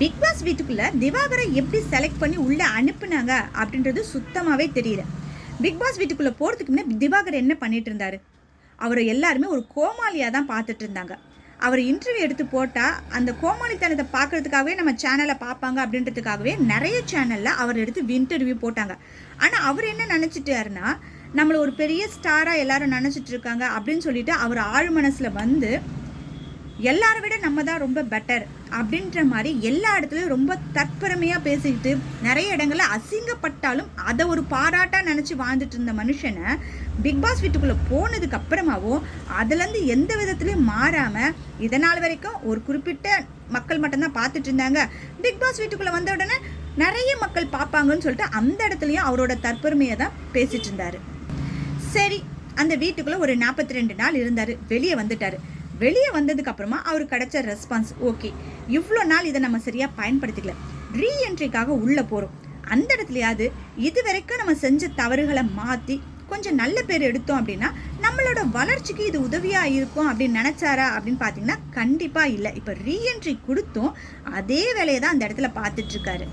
Big pass வீட்டுக்குள்ள திவாகரை எப்படி select பண்ணி உள்ள அனுப்புனாங்க அப்படின்றது சுத்தமாவே தெரியல. பிக் பாஸ் வீட்டுக்குள்ள போறதுக்கு முன்னே திவாகர் என்ன பண்ணிட்டு இருந்தாரு? அவரை எல்லாருமே ஒரு கோமாளியா தான் பார்த்துட்டு இருந்தாங்க. அவர் இன்டர்வியூ எடுத்து போட்டால் அந்த கோமாளித்தனத்தை பார்க்கறதுக்காகவே நம்ம சேனலை பார்ப்பாங்க அப்படின்றதுக்காகவே நிறைய சேனலில் அவர் எடுத்து இன்டர்வியூ போட்டாங்க. ஆனால் அவர் என்ன நினச்சிட்டாருன்னா நம்மளை ஒரு பெரிய ஸ்டாராக எல்லாரும் நினச்சிட்டு இருக்காங்க அப்படின்னு சொல்லிட்டு அவர் ஆழ் மனசில் வந்து எல்லாரை விட நம்ம தான் ரொம்ப பெட்டர் அப்படின்ற மாதிரி எல்லா இடத்துலையும் ரொம்ப தற்பெருமையாக பேசிக்கிட்டு நிறைய இடங்களில் அசிங்கப்பட்டாலும் அதை ஒரு பாராட்டாக நினச்சி வாழ்ந்துட்டு இருந்த மனுஷனை பிக் பாஸ் வீட்டுக்குள்ளே போனதுக்கு அப்புறமாவும் அதுலேருந்து எந்த விதத்துலையும் மாறாமல் இதனால் வரைக்கும் ஒரு குறிப்பிட்ட மக்கள் மட்டும்தான் பார்த்துட்டு இருந்தாங்க. பிக் பாஸ் வீட்டுக்குள்ளே வந்த உடனே நிறைய மக்கள் பார்ப்பாங்கன்னு சொல்லிட்டு அந்த இடத்துலையும் அவரோட தற்பெருமையை தான் பேசிட்டு இருந்தார். சரி அந்த வீட்டுக்குள்ளே ஒரு நாற்பத்தி ரெண்டு நாள் இருந்தார். வெளியே வந்துட்டார். வெளியே வந்ததுக்கு அப்புறமா அவருக்கு கிடைச்ச ரெஸ்பான்ஸ் ஓகே இவ்வளோ நாள் இதை நம்ம சரியாக பயன்படுத்திக்கல. ரீஎன்ட்ரிக்காக உள்ளே போகிறோம் அந்த இடத்துலையாவது இது வரைக்கும் நம்ம செஞ்ச தவறுகளை மாற்றி கொஞ்சம் நல்ல பேர் எடுத்தோம் அப்படின்னா நம்மளோட வளர்ச்சிக்கு இது உதவியாக இருக்கும் அப்படின்னு நினச்சாரா அப்படின்னு பார்த்தீங்கன்னா கண்டிப்பாக இல்லை. இப்போ ரீஎன்ட்ரி கொடுத்தும் அதே வேலையை தான் அந்த இடத்துல பார்த்துட்ருக்காரு